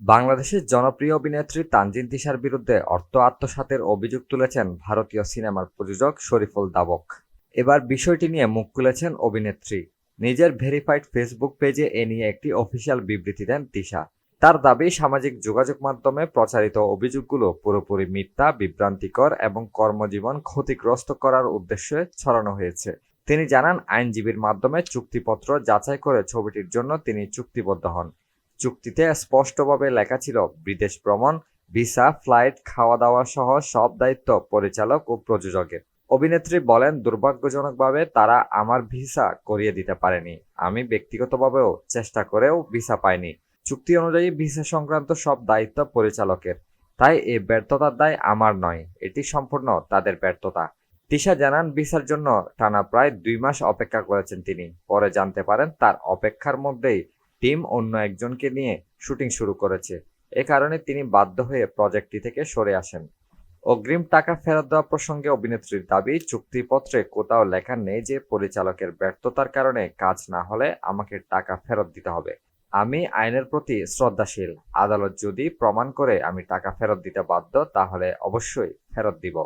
বাংলাদেশের জনপ্রিয় অভিনেত্রী তানজিন তিশার বিরুদ্ধে অর্থ আত্মসাতের অভিযোগ তুলেছেন ভারতীয় সিনেমার প্রযোজক শরীফুল দাবক। এবার বিষয়টি নিয়ে মুখ খুলেছেন অভিনেত্রী। নিজের ভেরিফাইড ফেসবুক পেজে এ নিয়ে একটি অফিসিয়াল বিবৃতি দেন তিশা। তার দাবি, সামাজিক যোগাযোগ মাধ্যমে প্রচারিত অভিযোগগুলো পুরোপুরি মিথ্যা, বিভ্রান্তিকর এবং কর্মজীবন ক্ষতিগ্রস্ত করার উদ্দেশ্যে ছড়ানো হয়েছে। তিনি জানান, আইনজীবীর মাধ্যমে চুক্তিপত্র যাচাই করে ছবিটির জন্য তিনি চুক্তিবদ্ধ হন। চুক্তিতে স্পষ্টভাবে লেখা ছিল, বিদেশ ভ্রমণ, ভিসা, ফ্লাইট খাওয়া দাওয়া সহ সব দায়িত্ব পরিচালক ও প্রযোজকের। অভিনেত্রী বলেন, দুর্ভাগ্যজনকভাবে তারা আমার ভিসা করিয়ে দিতে পারেনি। আমি ব্যক্তিগতভাবেও চেষ্টা করেও ভিসা পাইনি। চুক্তি অনুযায়ী ভিসা সংক্রান্ত সব দায়িত্ব পরিচালকের। তাই এই ব্যর্থতার দায় আমার নয়। এটি সম্পূর্ণ তাদের ব্যর্থতা। তিশা জানান, ভিসার জন্য টানা প্রায় দুই মাস অপেক্ষা করেছেন তিনি। পরে জানতে পারেন, তার অপেক্ষার মধ্যেই টিম অন্য একজনকে নিয়ে শুটিং শুরু করেছে। এ কারণে তিনি বাধ্য হয়ে প্রজেক্টটি থেকে সরে আসেন। অগ্রিম টাকা ফেরত দেওয়া প্রসঙ্গে অভিনেত্রীর দাবি, চুক্তিপত্রে কোথাও লেখা নেই যে পরিচালকের ব্যর্থতার কারণে কাজ না হলে আমাকে টাকা ফেরত দিতে হবে। আমি আইনের প্রতি শ্রদ্ধাশীল। আদালত যদি প্রমাণ করে আমি টাকা ফেরত দিতে বাধ্য, তাহলে অবশ্যই ফেরত দিব।